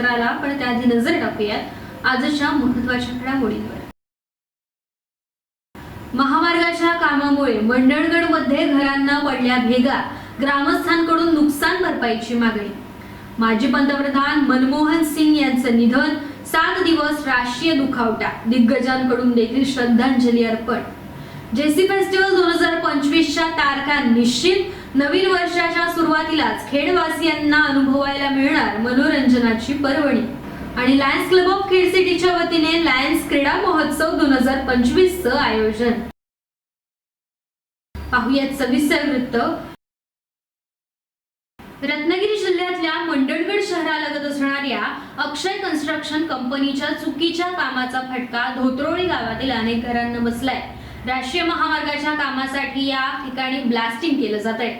वाहिनी सुरुवात पण त्याआधी नजर टाकूयात आजच्या महत्त्वाच्या घडामोडींवर. महामार्गाच्या कामामुळे मंडणगडमध्ये घरांना पडल्या भेगा ग्रामस्थांकडून नुकसान भरपाईची मागणी. माजी पंतप्रधान मनमोहन सिंग यांचं निधन सात दिवस राष्ट्रीय दुखावटा दिग्गजांकडून देखील श्रद्धांजली अर्पण. जेसी फेस्टिवल दोन हजार पंचवीसच्या तारखा निश्चित नवीन वर्षाच्या सुरुवातीलाच खेडवासियांना अनुभवायला मिळणार मनोरंजनाची पर्वणी. आणि लायन्स क्लब ऑफ खेड सिटीच्या वतीने लायन्स क्रीडा महोत्सव दोन हजार पंचवीस च आयोजन. पाहुयात सविस्तर वृत्त. रत्नागिरी जिल्ह्यातल्या मंडणगड शहरालगत असणाऱ्या अक्षय कन्स्ट्रक्शन कंपनीच्या चुकीच्या कामाचा फटका धोत्रोळी गावातील अनेक घरांना बसलाय. राष्ट्रीय महामार्गाच्या कामासाठी या ठिकाणी ब्लास्टिंग केलं जात आहे.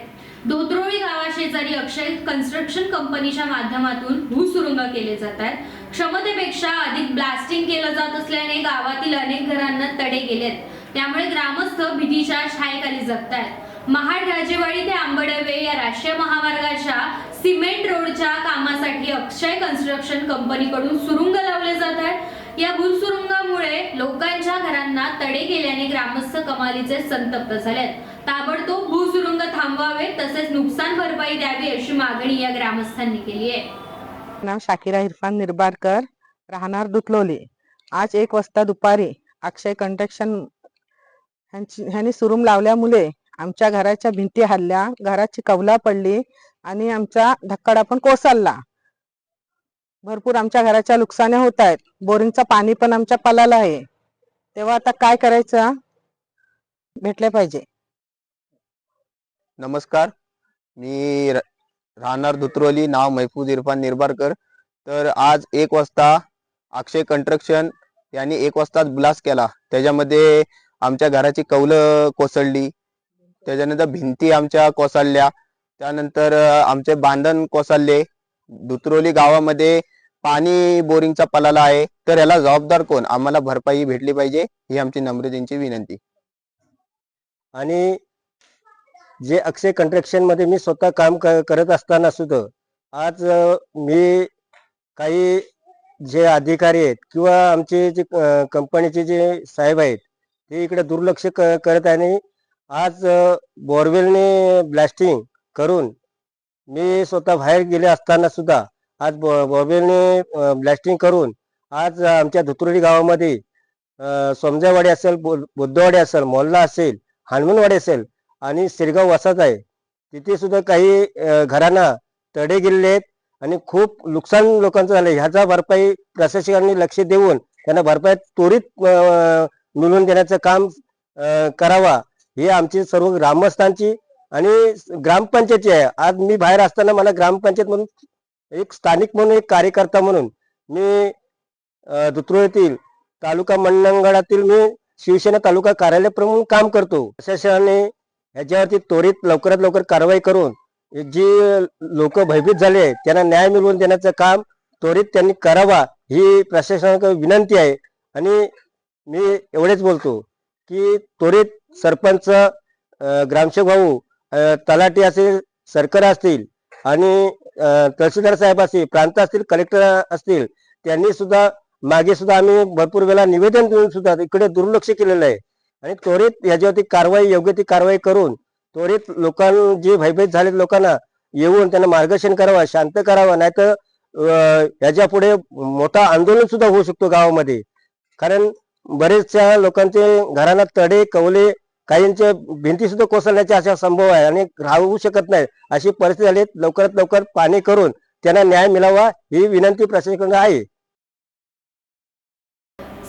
धोत्रोळी गावाशेजारी अक्षय कन्स्ट्रक्शन कंपनीच्या माध्यमातून भूसुरुंग केले जात आहेत. क्षमतेपेक्षा अधिक ब्लास्टिंग केलं जात असल्याने गावातील अनेक घरांना तडे गेलेत त्यामुळे ग्रामस्थ भीतीच्या छायेखाली जगत आहेत. महाड राजेवाडी ते आंबडवे या राष्ट्रीय महामार्गाच्या सिमेंट रोडच्या कामासाठी अक्षय कन्स्ट्रक्शन कंपनीकडून सुरुंग लावले जात आहेत. या भूसुरुंगामुळे लोकांच्या घरांना तडे गेल्याने ग्रामस्थ कमालीचे संतप्त झालेत. ताबडतोब भूसुरुंग थांबवावे तसेच नुकसान भरपाई द्यावी अशी मागणी या ग्रामस्थांनी केली आहे. नाव शाकिरा इरफान निरबारकर राहणार दुतलोली. आज एक वाजता दुपारी अक्षय कंट्रक्शन ह्यांनी सुरुम लावल्यामुळे आमच्या घराच्या भिंती हल्ल्या घराची कवला पडली आणि आमचा धक्काडा पण कोसळला. भरपूर आमच्या घराच्या नुकसान्या होत आहेत. बोरिंगचं पाणी पण आमच्या पलाला आहे. तेव्हा आता काय करायचं भेटले पाहिजे. नमस्कार. मी राहणार धुत्रोली नाव मैफूज इरफान निरबारकर. तर आज एक वाजता अक्षय कंस्ट्रक्शन यांनी एक वाजताच ब्लास्ट केला. त्याच्यामध्ये आमच्या घराची कौलं कोसळली. त्याच्यानंतर भिंती आमच्या कोसळल्या. त्यानंतर आमचे बांधण कोसळले. धुत्रोली गावामध्ये पाणी बोरिंगचा पलाला आहे तर याला जबाबदार कोण? आम्हाला भरपाई भेटली पाहिजे ही आमची नम्रतेची विनंती. आणि जे अक्षय कंस्ट्रक्शनमध्ये मी स्वतः काम क- करत असताना सुद्धा आज मी काही जे अधिकारी आहेत किंवा आमचे जे कंपनीचे जे साहेब आहेत ते इकडे दुर्लक्ष क- करत आहे आणि आज बोरवेलने ब्लास्टिंग करून मी स्वतः बाहेर गेले असताना सुद्धा आज बो- ब्लास्टिंग करून आज आमच्या धुतुर्डी गावामध्ये समजावाडी सोमजावाडी असेल बुद्धवाडी असेल मोल्ला असेल हनुमानवाडी असेल आणि शिरगाव वसाच आहे तिथे सुद्धा काही घरांना तडे गेलेले आहेत आणि खूप नुकसान लोकांचं झालं ह्याचा भरपाई प्रशासकांनी लक्ष देऊन त्यांना भरपाई त्वरित मिळवून देण्याचं काम करावा. ही आमची सर्व ग्रामस्थांची आणि ग्रामपंचायतची आहे. आज मी बाहेर असताना मला ग्रामपंचायत म्हणून एक स्थानिक म्हणून एक कार्यकर्ता म्हणून मी दुत्रो येथील तालुका मंडळातील मी शिवसेना तालुका कार्यालय प्रमुख काम करतो. प्रशासनाने ह्याच्यावरती त्वरित लवकरात लवकर कारवाई करून जी लोक भयभीत झाले त्यांना न्याय मिळवून देण्याचं काम त्वरित त्यांनी करावा ही प्रशासनाकडे विनंती आहे. आणि मी एवढेच बोलतो की त्वरित सरपंच ग्रामसेवक भाऊ तलाठी असेल सरकार असतील आणि तहसीलदार साहेब असतील प्रांत असतील कलेक्टर असतील त्यांनी सुद्धा मागे सुद्धा आम्ही भरपूर वेळा निवेदन देऊन सुद्धा इकडे दुर्लक्ष केलेलं आहे. आणि त्वरित याच्यावरती कारवाई योग्य ती कारवाई करून त्वरित लोकांना जे भयभीत झालेत लोकांना येऊन त्यांना मार्गदर्शन करावं शांत करावं नाहीतर याच्यापुढे मोठा आंदोलन सुद्धा होऊ शकतो गावामध्ये. कारण बरेचशा लोकांचे घरांना तडे कवले काहींचे भिंती सुद्धा कोसळण्याचे असा संभव आहे आणि राहू शकत नाही. अशी परिस्थिती झाली लवकरात लवकर पाणी करून त्यांना न्याय मिळावा ही विनंती प्रशासनाकडे आहे.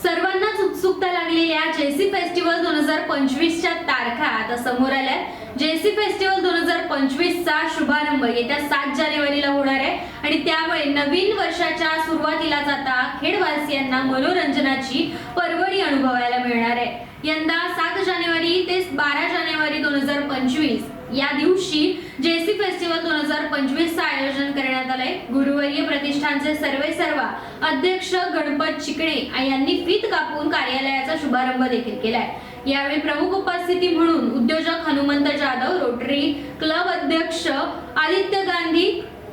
सर्वांनाच उत्सुकता लागलेल्या जेसी फेस्टिवल दोन हजार पंचवीसच्या तारखा आता समोर आल्या जेसी फेस्टिवल दोन हजार पंचवीसचा शुभारंभ येत्या सात जानेवारीला होणार आहे. आणि त्यामुळे नवीन वर्षाच्या सुरुवातीलाच आता खेडवासियांना मनोरंजनाची परवडी अनुभवायला मिळणार आहे. यंदा सात जानेवारी ते बारा जानेवारी दोन हजार पंचवीस. या दिवशी जेसी फेस्टिवल दोन हजार पंचवीसचं आयोजन करण्यात आलंय. गुरुवर्य प्रतिष्ठानचे सर्वे सर्वा अध्यक्ष गणपत चिकणे यांनी फीत कापून कार्यालयाचा शुभारंभ देखील केलाय. यावेळी प्रमुख उपस्थिती म्हणून उद्योजक हनुमंत जाधव रोटरी क्लब अध्यक्ष आदित्य गांधी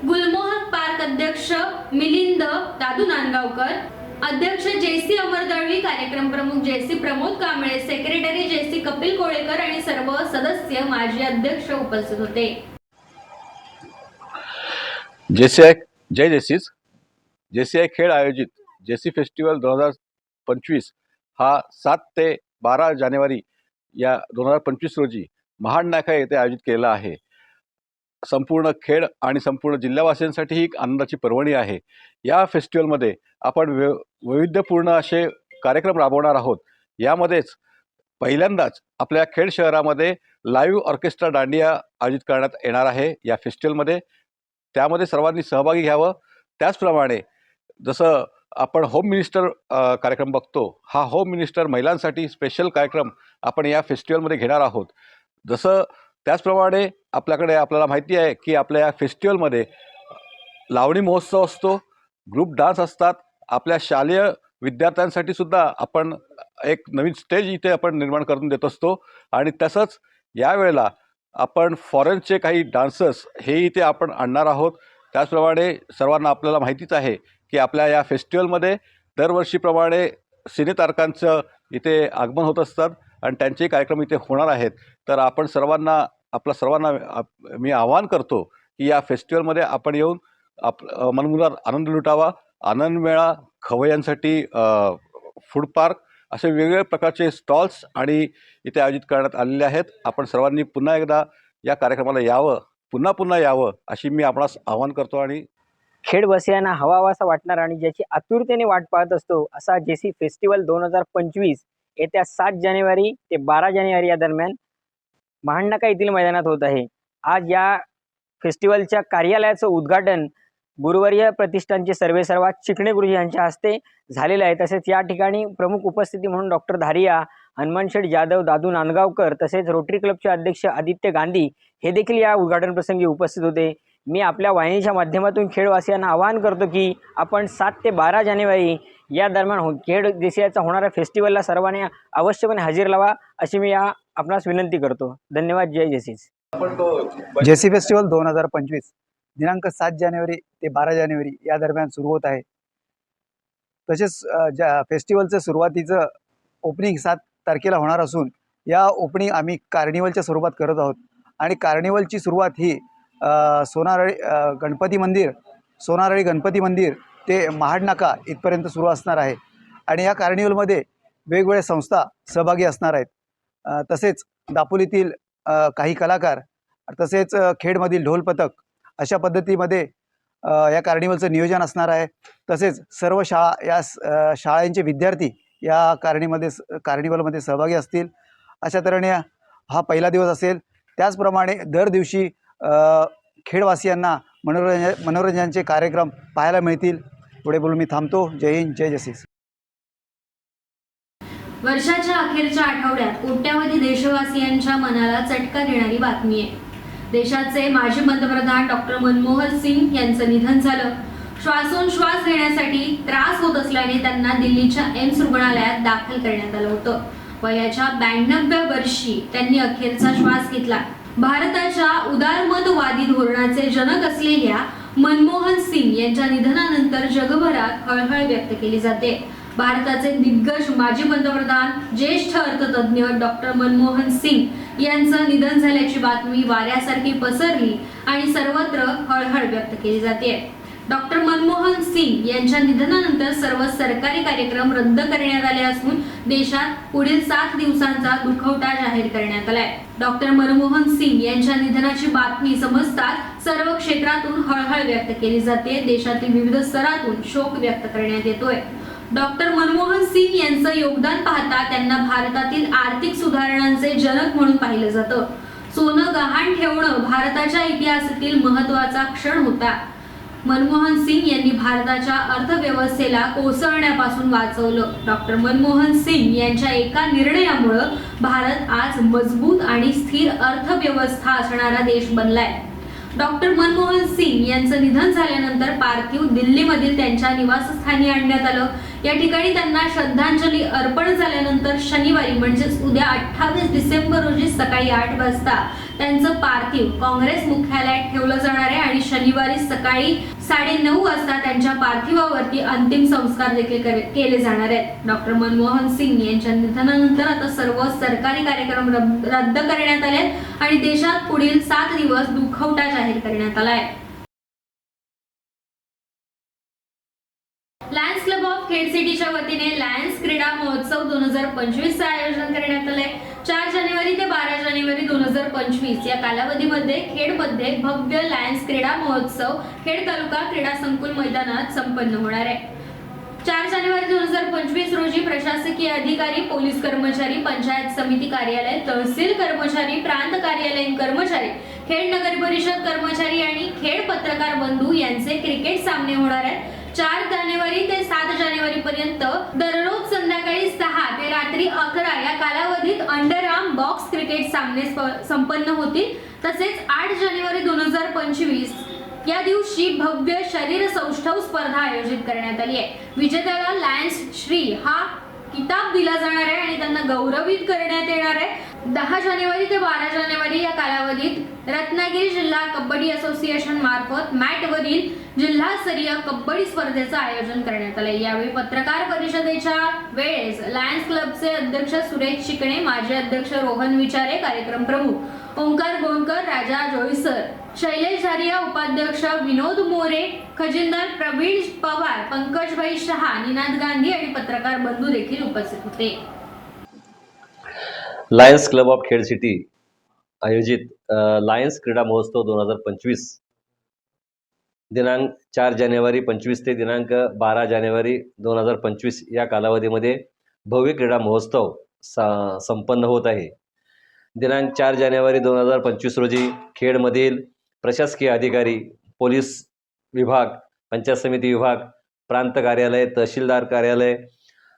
गुलमोहक पार्क अध्यक्ष मिलिंद दादू नांदगावकर अध्यक्ष जेसी अमर दळवी कार्यक्रम प्रमुख JC Pramod Kamble secretary JC Kapil Kolekar आणि सर्व सदस्य माजी अध्यक्ष उपस्थित होते. जेसीआय जय जेसीस जेसीआय खेळ आयोजित जेसी फेस्टिवल दोन हजार पंचवीस हा सात ते बारा जानेवारी या दोन हजार पंचवीस रोजी महाड नाका येथे आयोजित केलेला आहे. संपूर्ण खेळ आणि संपूर्ण जिल्हावासियांसाठी ही एक आनंदाची पर्वणी आहे. या फेस्टिवलमध्ये आपण वै वैविध्यपूर्ण असे कार्यक्रम राबवणार आहोत. यामध्येच पहिल्यांदाच आपल्या खेड शहरामध्ये लाईव्ह ऑर्केस्ट्रा दांडिया आयोजित करण्यात येणार आहे. या फेस्टिवलमध्ये त्यामध्ये सर्वांनी सहभागी घ्यावं. त्याचप्रमाणे जसं आपण होम मिनिस्टर कार्यक्रम बघतो हा होम मिनिस्टर महिलांसाठी स्पेशल कार्यक्रम आपण या फेस्टिवलमध्ये घेणार आहोत. जसं त्याचप्रमाणे आपल्याकडे आपल्याला माहिती आहे की आपल्या या फेस्टिवलमध्ये लावणी महोत्सव असतो ग्रुप डान्स असतात आपल्या शालेय विद्यार्थ्यांसाठी सुद्धा आपण एक नवीन स्टेज इथे आपण निर्माण करून देत असतो. आणि तसंच यावेळेला आपण फॉरेनचे काही डान्सर्स हे इथे आपण आणणार आहोत. त्याचप्रमाणे सर्वांना आपल्याला माहितीच आहे की आपल्या या फेस्टिवलमध्ये दरवर्षीप्रमाणे सिनेतारकांचं इथे आगमन होत असतात. आणि त्यांचे कार्यक्रम इथे होणार आहेत. तर आपण सर्वांना आपला सर्वांना मी आवाहन करतो की या फेस्टिवलमध्ये आपण येऊन आप मनमुरात आनंद लुटावा. आनंद मेळा खवय्यांसाठी फूड पार्क असे वेगवेगळ्या प्रकारचे स्टॉल्स आणि इथे आयोजित करण्यात आलेले आहेत. आपण सर्वांनी पुन्हा एकदा या कार्यक्रमाला यावं पुन्हा पुन्हा यावं अशी मी आपणास आवाहन करतो आणि खेडवासियांना हवावासा वाटणार आणि ज्याची आतुरतेने वाट पाहत असतो असा जेसी फेस्टिवल दोन हजार पंचवीस येत्या सात जानेवारी ते बारा जानेवारी या दरम्यान महाडनाका येथील मैदानात होत आहे. आज या फेस्टिवलच्या कार्यालयाचं उद्घाटन गुरुवर्य प्रतिष्ठानचे सर्वेसर्वा चिकणे गुरुजी यांच्या हस्ते झालेलं आहे. तसेच या ठिकाणी प्रमुख उपस्थिती म्हणून डॉक्टर धारिया हनुमानशेठ जाधव दादू नांदगावकर तसेच रोटरी क्लबचे अध्यक्ष आदित्य गांधी हे देखील या उद्घाटन प्रसंगी उपस्थित होते. मी आपल्या वाहिनीच्या माध्यमातून खेळवासियांना आवाहन करतो की आपण सात ते बारा जानेवारी या दरम्यान हो खेड देशाचा होणाऱ्या फेस्टिवलला सर्वांनी अवश्यपणे हजेर लावा अशी मी या आपणास विनंती करतो. धन्यवाद जय जेसीस. जेसी फेस्टिवल दोन हजार पंचवीस दिनांक सात जानेवारी ते बारा जानेवारी या दरम्यान सुरू होत आहे. तसेच ज्या फेस्टिवलचं सुरुवातीचं ओपनिंग सात तारखेला होणार असून या ओपनिंग आम्ही कार्निवलच्या स्वरूपात करत आहोत. आणि कार्निवलची सुरुवात ही अ, सोनारळी गणपती मंदिर सोनारळी गणपती मंदिर ते महाड नाका इथपर्यंत सुरू असणार आहे. आणि या कार्निवलमध्ये वेगवेगळ्या संस्था सहभागी असणार आहेत. तसेच दापोलीतील काही कलाकार तसेच खेडमधील ढोल पथक अशा पद्धतीमध्ये या कार्निवलचं नियोजन असणार आहे. तसेच सर्व शाळा या स- शाळांचे विद्यार्थी या कार्निमध्ये स- कार्निवलमध्ये सहभागी असतील. अशा तऱ्हेने हा पहिला दिवस असेल. त्याचप्रमाणे दर दिवशी खेडवासियांना मनोरंजन मनोरंजनाचे कार्यक्रम पाहायला मिळतील. पुढे बोलून मी थांबतो. जय हिंद जय जसीस. वर्षाच्या अखेरच्या आठवड्यात कोट्यावधी देशवासियांच्या मनाला चटका देणारी बातमी आहे. देशाचे माजी पंतप्रधान डॉक्टर मनमोहन सिंग यांचं निधन झालं. श्वासोच्छ्वास घेण्यासाठी त्रास होत असल्याने त्यांना दिल्लीच्या एम्स रुग्णालयात दाखल करण्यात आलं होतं. वयाच्या ब्याण्णव्या वर्षी त्यांनी अखेरचा श्वास घेतला. भारताच्या उदारमतवादी धोरणाचे जनक असलेल्या मनमोहन सिंग यांच्या निधनानंतर जगभरात हळहळ व्यक्त केली जाते. भारताचे दिग्गज माजी पंतप्रधान ज्येष्ठ अर्थतज्ञ डॉक्टर मनमोहन सिंग यांचं निधन झाल्याची बातमी वाऱ्यासारखी पसरली आणि सर्वत्र हळहळ व्यक्त केली जाते. डॉक्टर मनमोहन सिंग यांच्या निधनानंतर सर्व सरकारी कार्यक्रम रद्द करण्यात आले असून देशात पुढील सात दिवसांचा दुखवटा जाहीर करण्यात आलाय. डॉक्टर मनमोहन सिंग यांच्या निधनाची बातमी समजताच सर्व क्षेत्रातून हळहळ व्यक्त केली जाते. देशातील विविध स्तरातून शोक व्यक्त करण्यात येतोय. डॉक्टर मनमोहन सिंग यांचं योगदान पाहता त्यांना भारतातील आर्थिक सुधारणांचे जनक म्हणून पाहिलं जातं. सोनं गहाण ठेवणं भारताच्या इतिहासातील महत्त्वाचा क्षण होता. मनमोहन सिंग यांनी भारताच्या अर्थव्यवस्थेला कोसळण्यापासून वाचवलं. डॉक्टर मनमोहन सिंग यांच्या एका निर्णयामुळं भारत आज मजबूत आणि स्थिर अर्थव्यवस्था असणारा देश बनलाय. डॉक्टर मनमोहन सिंग यांचं निधन झाल्यानंतर पार्थिव दिल्लीमधील त्यांच्या निवासस्थानी आणण्यात आलं. या ठिकाणी त्यांना श्रद्धांजली अर्पण झाल्यानंतर शनिवारी म्हणजेच उद्या अठ्ठावीस डिसेंबर रोजी सकाळी आठ वाजता त्यांचं पार्थिव काँग्रेस मुख्यालयात ठेवलं जाणार आहे आणि शनिवारी सकाळी साडे नऊ वाजता त्यांच्या पार्थिवावरती अंतिम संस्कार देखील केले जाणार आहेत. डॉक्टर मनमोहन सिंग यांच्या निधनानंतर आता सर्व सरकारी कार्यक्रम रद्द करण्यात आले आणि देशात पुढील सात दिवस दुखवटा जाहीर करण्यात आला आहे. लायन्स क्लब खेड सिटीच्या वतीने लायन्स क्रीडा महोत्सव दोन हजार पंचवीसचं आयोजन करण्यात आलंय. चार जानेवारी ते बारा जानेवारी दोन हजार पंचवीस या कालावधीमध्ये खेडमध्ये भव्य लायन्स क्रीडा महोत्सव खेड तालुका क्रीडा संकुल मैदानात संपन्न होणार आहे. चार जानेवारी दोन हजार पंचवीस रोजी प्रशासकीय अधिकारी पोलीस कर्मचारी पंचायत समिती कार्यालय तहसील कर्मचारी प्रांत कार्यालयीन कर्मचारी खेड नगर परिषद कर्मचारी आणि खेड पत्रकार बंधू यांचे क्रिकेट सामने होणार आहेत. चार जानेवारी ते सात जानेवारी पर्यंत दररोज संध्याकाळी सहा ते रात्री अकरा या कालावधीत अंडर आर्म बॉक्स क्रिकेट सामने संपन्न होतील. तसेच आठ जानेवारी दोन हजार पंचवीस या दिवशी भव्य शरीर सौष्ठव स्पर्धा आयोजित करण्यात आली आहे. विजेत्याला लायन्स श्री हा किताब दिला जाणार आहे आणि त्यांना गौरवित करण्यात येणार आहे. दहा जानेवारी ते बारा जानेवारी या कालावधीत रत्नागिरी जिल्हा कबड्डी असोसिएशन मार्फत मॅटवरील जिल्हास्तरीय कबड्डी स्पर्धेचं आयोजन करण्यात आलं यावेळी पत्रकार परिषदेच्या वेळेस लायन्स क्लबचे अध्यक्ष सुरेश शिकणे माजी अध्यक्ष रोहन विचारे कार्यक्रम प्रमुख ओंकार गोंडकर राजा जोईसर शैलेश झारिया उपाध्यक्ष विनोद मोरे खजिनदार प्रवीण पवार पंकजभाई शहा निनाद गांधी आणि पत्रकार बंधू देखील उपस्थित होते. Lions club of Khed city आयोजित लायन्स क्रीडा महोत्सव दोन हजार पंचवीस दिनांक चार जानेवारी पंचवीस ते दिनांक बारा जानेवारी दोन हजार पंचवीस या कालावधीमध्ये भव्य क्रीडा महोत्सव संपन्न होत आहे. दिनांक चार जानेवारी दोन हजार पंचवीस रोजी खेडमधील प्रशासकीय अधिकारी पोलीस विभाग पंचायत समिती विभाग प्रांत कार्यालय तहसीलदार कार्यालय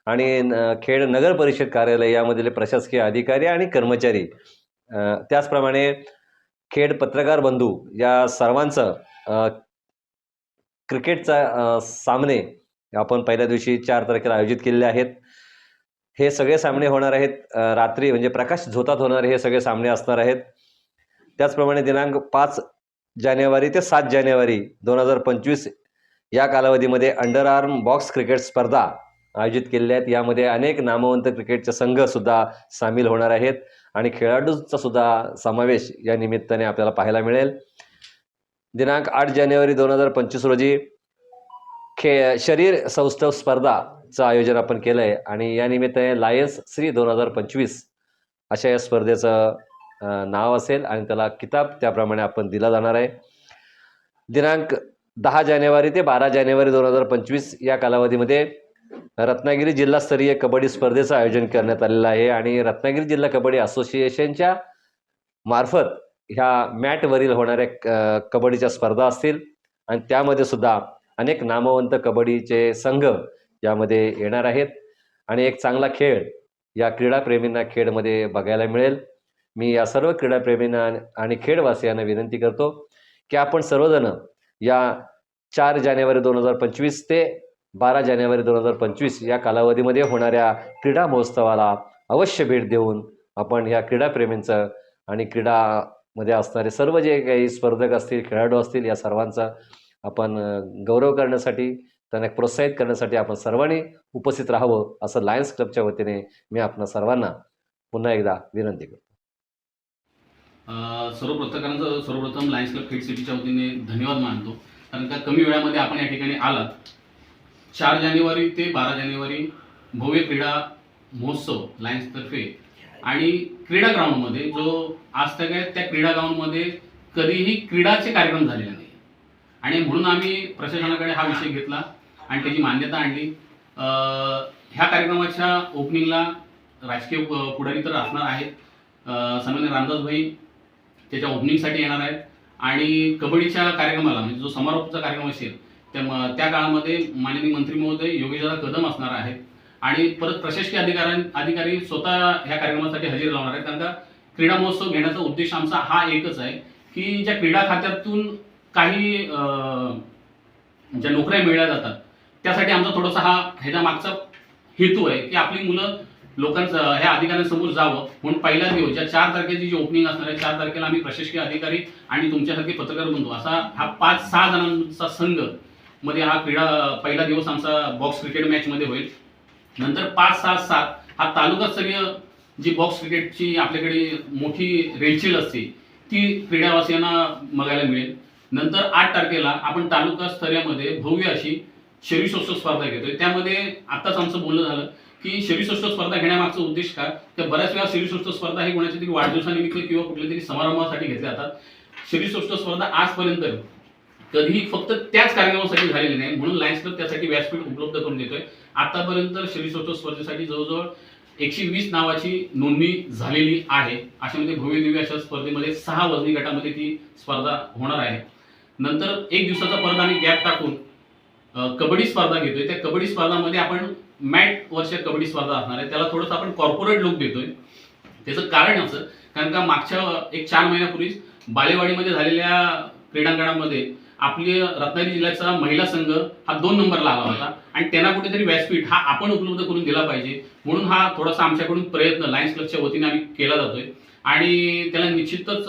आणि न- खेड नगर परिषद कार्यालय यामधील प्रशासकीय अधिकारी आणि कर्मचारी. त्याचप्रमाणे खेड पत्रकार बंधू या सर्वांचं क्रिकेटचा सामने आपण पहिल्या दिवशी चार तारखेला आयोजित केलेले आहेत. हे सगळे सामने होणार आहेत रात्री म्हणजे प्रकाश झोतात होणारे हे सगळे सामने असणार आहेत. त्याचप्रमाणे दिनांक पाच जानेवारी ते सात जानेवारी दोन हजार पंचवीस या कालावधीमध्ये अंडर आर्म बॉक्स क्रिकेट स्पर्धा आयोजित केलेल्या आहेत. यामध्ये अनेक नामवंत क्रिकेटचे संघसुद्धा सामील होणार आहेत आणि खेळाडूंचा सुद्धा समावेश या निमित्ताने आपल्याला पाहायला मिळेल. दिनांक आठ जानेवारी दोन हजार पंचवीस रोजी खे शरीर सौष्ठव स्पर्धाचं आयोजन आपण केलं आहे आणि या निमित्ताने लायन्स श्री दोन हजार पंचवीस अशा या स्पर्धेचं नाव असेल आणि त्याला किताब त्याप्रमाणे आपण दिला जाणार आहे. दिनांक दहा जानेवारी ते बारा जानेवारी दोन हजार पंचवीस या कालावधीमध्ये रत्नागिरी जिल्हास्तरीय कबड्डी स्पर्धेचं आयोजन करण्यात आलेलं आहे आणि रत्नागिरी जिल्हा कबड्डी असोसिएशनच्या मार्फत ह्या मॅटवरील होणाऱ्या क कबड्डीच्या स्पर्धा असतील आणि त्यामध्ये सुद्धा अनेक नामवंत कबड्डीचे संघ यामध्ये येणार आहेत. आणि एक चांगला खेळ या क्रीडाप्रेमींना खेळमध्ये बघायला मिळेल. मी या सर्व क्रीडाप्रेमींना आणि खेळवासियांना विनंती करतो की आपण सर्वजण या चार जानेवारी दोन हजार पंचवीस ते बारा जानेवारी दोन हजार पंचवीस या कालावधीमध्ये होणाऱ्या क्रीडा महोत्सवाला अवश्य भेट देऊन आपण या क्रीडाप्रेमींचं आणि क्रीडामध्ये असणारे सर्व जे काही स्पर्धक असतील खेळाडू असतील या सर्वांचा आपण गौरव करण्यासाठी त्यांना प्रोत्साहित करण्यासाठी आपण सर्वांनी उपस्थित राहावं असं लायन्स क्लबच्या वतीने मी आपणा सर्वांना पुन्हा एकदा विनंती करतो. सर्व पत्रकारांचं सर्वप्रथम लायन्स क्लब खेड सिटीच्या वतीने धन्यवाद मानतो. कारण का कमी वेळामध्ये आपण या ठिकाणी आलात. चार जानेवारी ते बारा जानेवारी भव्य क्रीडा महोत्सव लायन्सतर्फे आणि क्रीडा ग्राउंडमध्ये जो आज तक आहे त्या क्रीडा ग्राउंडमध्ये कधीही क्रीडाचे कार्यक्रम झालेले नाही. आणि म्हणून आम्ही प्रशासनाकडे हा विषय घेतला आणि त्याची मान्यता आणली. ह्या कार्यक्रमाच्या ओपनिंगला राजकीय पुढारी तर असणार आहेत. अ, सन्मान्य रामदासभाई त्याच्या ओपनिंगसाठी येणार आहेत. आणि कबड्डीच्या कार्यक्रमाला म्हणजे जो समारोपचा कार्यक्रम असेल त्या त्या काळामध्ये माननीय मंत्री महोदय योगेशदा कदम असणार आहेत. आणि परत प्रशासकीय अधिकाऱ्यां अधिकारी स्वतः ह्या कार्यक्रमासाठी हजेरी लावणार आहेत. कारण का क्रीडा महोत्सव घेण्याचा उद्देश आमचा हा एकच आहे की ज्या क्रीडा खात्यातून काही ज्या नोकऱ्या मिळल्या जातात त्यासाठी आमचा थोडासा हा ह्याच्या मागचा हेतू आहे की आपली मुलं लोकांचं ह्या अधिकाऱ्यांसमोर जावं म्हणून पहिला दिवस ज्या चार तारखेची जी ओपनिंग असणार आहे चार तारखेला आम्ही प्रशासकीय अधिकारी आणि तुमच्यासारखे पत्रकार बनतो असा हा पाच सहा जणांचा संघमध्ये हा क्रीडा पहिला दिवस आमचा बॉक्स क्रिकेट मॅच मध्ये होईल. नंतर पाच सहा सात हा तालुकास्तरीय जी बॉक्स क्रिकेटची आपल्याकडे मोठी रेलचेल असते ती क्रीडावासियांना बघायला मिळेल. नंतर आठ तारखेला आपण तालुका स्तरामध्ये भव्य अशी शरीरसौष्ठव स्पर्धा घेतोय. त्यामध्ये आत्ताच आमचं बोलणं झालं. की शरीरसृष्ट स्पर्धा घेण्यामागचा उद्देश काय? तर बऱ्याच वेळा शरीरसृष्ट स्पर्धा ही कोणाच्या तरी वाढदिवसानिमित्त किंवा कुठल्या तरी समारंभासाठी घेतल्या जातात. शरीरसृष्ट स्पर्धा आजपर्यंत कधीही फक्त त्याच कार्यक्रमासाठी झालेली नाही. म्हणून लायन्स क्लब त्यासाठी व्यासपीठ उपलब्ध करून देतोय. आतापर्यंत शरीरसृष्ट स्पर्धेसाठी जवळजवळ एकशे वीस नावाची नोंदणी झालेली आहे. अशामध्ये भव्य दिव्य अशा स्पर्धेमध्ये सहा वजनी गटामध्ये ती स्पर्धा होणार आहे. नंतर एक दिवसाचा पर्दा आणि गॅप टाकून कबड्डी स्पर्धा घेतोय. त्या कबड्डी स्पर्धामध्ये आपण मॅट वर्ष कबड्डी स्पर्धा असणार आहे. त्याला थोडंसं आपण कॉर्पोरेट लुक देतोय. त्याचं कारण असं कारण का मागच्या एक चार महिन्यापूर्वीच बालेवाडीमध्ये झालेल्या क्रीडांगणामध्ये आपली रत्नागिरी जिल्ह्याचा महिला संघ हा दोन नंबरला आला होता. आणि त्यांना कुठेतरी व्यासपीठ हा आपण उपलब्ध करून दिला पाहिजे. म्हणून हा थोडासा आमच्याकडून प्रयत्न लायन्स क्लबच्या वतीने आम्ही केला जातोय. आणि त्याला निश्चितच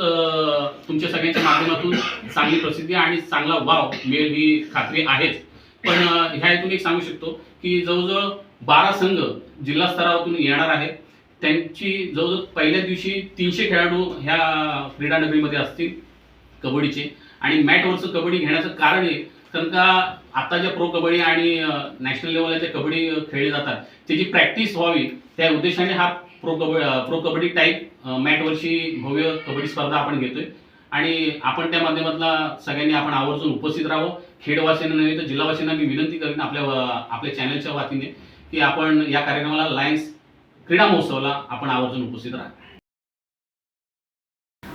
तुमच्या सगळ्यांच्या माध्यमातून चांगली प्रसिद्धी आणि चांगला वाव मिळेल ही खात्री आहेच. पण ह्या हेतून एक सांगू शकतो की जवळजवळ बारा संघ जिल्हा स्तरावरून येणार आहे त्यांची जवळजवळ पहिल्या दिवशी तीनशे खेळाडू ह्या क्रीडा नगरीमध्ये असतील कबड्डीचे. आणि मॅटवरचं कबड्डी घेण्याचं कारण आहे कारण का आता ज्या प्रो कबड्डी आणि नॅशनल लेवलला ज्या कबड्डी खेळले जातात त्याची प्रॅक्टिस व्हावी त्या उद्देशाने हा pro kabaddi pro kabaddi type मॅटवरची भव्य कबड्डी स्पर्धा आपण घेतोय. आणि आपण त्या माध्यमातला सगळ्यांनी आपण आवर्जून उपस्थित राहावं. खेडवासियांना नव्हे तर जिल्हावासियांना मी विनंती करेन आपल्या आपल्या चॅनलच्या वतीने. की आपण या कार्यक्रमाला लायन्स क्रीडा महोत्सवाला आपण आवर्जून उपस्थित राहा.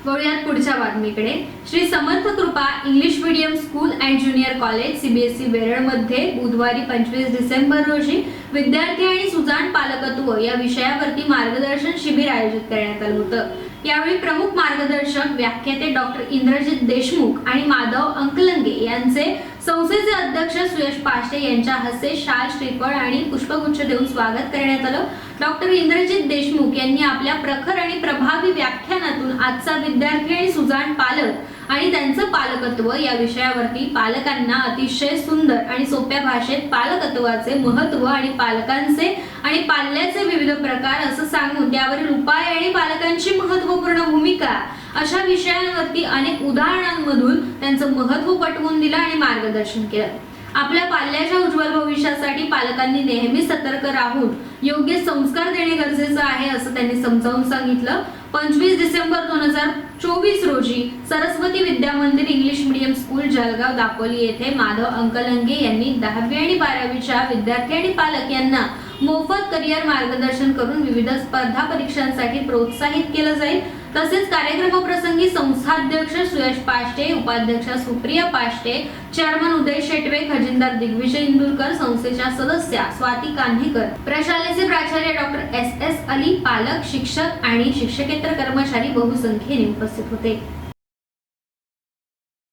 वळूयात पुढच्या बातमीकडे. Shri Samarth Krupa English medium school and junior college CBSE वेरळमध्ये बुधवारी पंचवीस डिसेंबर रोजी विद्यार्थी आणि सुजाण पालकत्व या विषयावरती मार्गदर्शन शिबिर आयोजित करण्यात आलं होतं. यावेळी प्रमुख मार्गदर्शक व्याख्याते डॉक्टर इंद्रजित देशमुख आणि माधव अंकलंगे यांचे संस्थेचे अध्यक्ष सुयश पाशे यांच्या हस्ते शाल श्रीफळ आणि पुष्पगुच्छ देऊन स्वागत करण्यात आलं. डॉक्टर इंद्रजित देशमुख यांनी आपल्या प्रखर आणि प्रभावी व्याख्यानातून आजचा विद्यार्थी आणि सुजाण पालक आणि त्यांचं पालकत्व या विषयावरती पालकांना अतिशय सुंदर आणि सोप्या भाषेत पालकत्वाचे महत्त्व आणि पालकांचे आणि पाल्याचे विविध प्रकार असं सांगून त्यावरील उपाय आणि पालकांची महत्त्वपूर्ण भूमिका अशा विषयांवरती अनेक उदाहरणांमधून त्यांचं महत्त्व पटवून दिलं आणि मार्गदर्शन केलं. आपल्या पाल्याच्या उज्ज्वल भविष्यासाठी पालकांनी नेहमी सतर्क राहून योग्य संस्कार देणे गरजेचं आहे असं त्यांनी समजावून सांगितलं. पंचवीस डिसेंबर दोन हजार चोवीस रोजी Saraswati Vidya Mandir English medium school Jalgaon Dapoli येथे माधव अंकलंगे यांनी दहावी आणि बारावीच्या विद्यार्थी आणि पालक यांना मोफत करिअर मार्गदर्शन करून विविध स्पर्धा परीक्षांसाठी प्रोत्साहित केलं जाईल. तसेच कार्यक्रमाप्रसंगी संस्थाध्यक्ष सुयश पाष्टे उपाध्यक्ष सुप्रिया पाष्टे चेअरमन उदय शेटवे खजिनदार दिग्विजय इंदुरकर संस्थेच्या सदस्या स्वाती कान्हेकर प्रशालेचे प्राचार्य डॉक्टर एस एस अली पालक शिक्षक आणि शिक्षकेतर कर्मचारी बहुसंख्येने उपस्थित होते.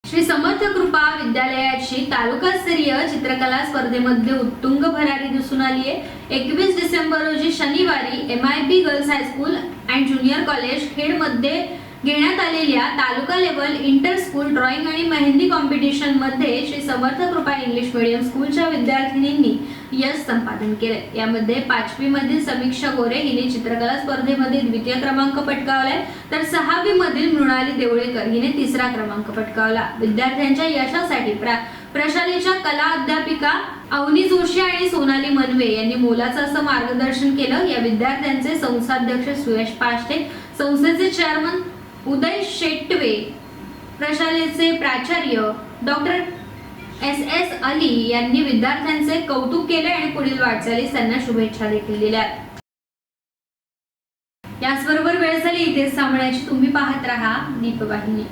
श्री समर्थ कृपा विद्यालयाची तालुकास्तरीय चित्रकला स्पर्धेमध्ये उत्तुंग भरारी दिसून आली आहे एकवीस डिसेंबर रोजी शनिवारी M I P girls high school and junior college खेडमध्ये घेण्यात आलेल्या taluka level inter school drawing आणि मेहंदी कॉम्पिटिशनमध्ये श्री समर्थ कृपा इंग्लिश मीडियम स्कूलच्या विद्यार्थिनींनी यश संपादन केले यामध्ये पाचवी मधील समीक्षा गोरे हिने चित्रकला स्पर्धेमध्ये द्वितीय क्रमांक पटकावलाय. तर सहावी मधील मृणाली देवळेकर हिने तिसरा क्रमांक पटकावला. विद्यार्थ्यांच्या यशासाठी प्रा प्रशालेच्या कला अध्यापिका अवनी जोशी आणि सोनाली मनवे यांनी मोलाचं असं मार्गदर्शन केलं. या विद्यार्थ्यांचे संस्थाध्यक्ष सुयश पाष्टे संस्थेचे चेअरमन उदय शेटवे प्रशालेचे प्राचार्य डॉक्टर एस एस अली यांनी विद्यार्थ्यांचे कौतुक केले आणि पुढील वाटचालीस त्यांना शुभेच्छा देखील दिल्या. याचबरोबर वेळ झाली इथे थांबण्याची. तुम्ही पाहत राहा दीपवाहिनी.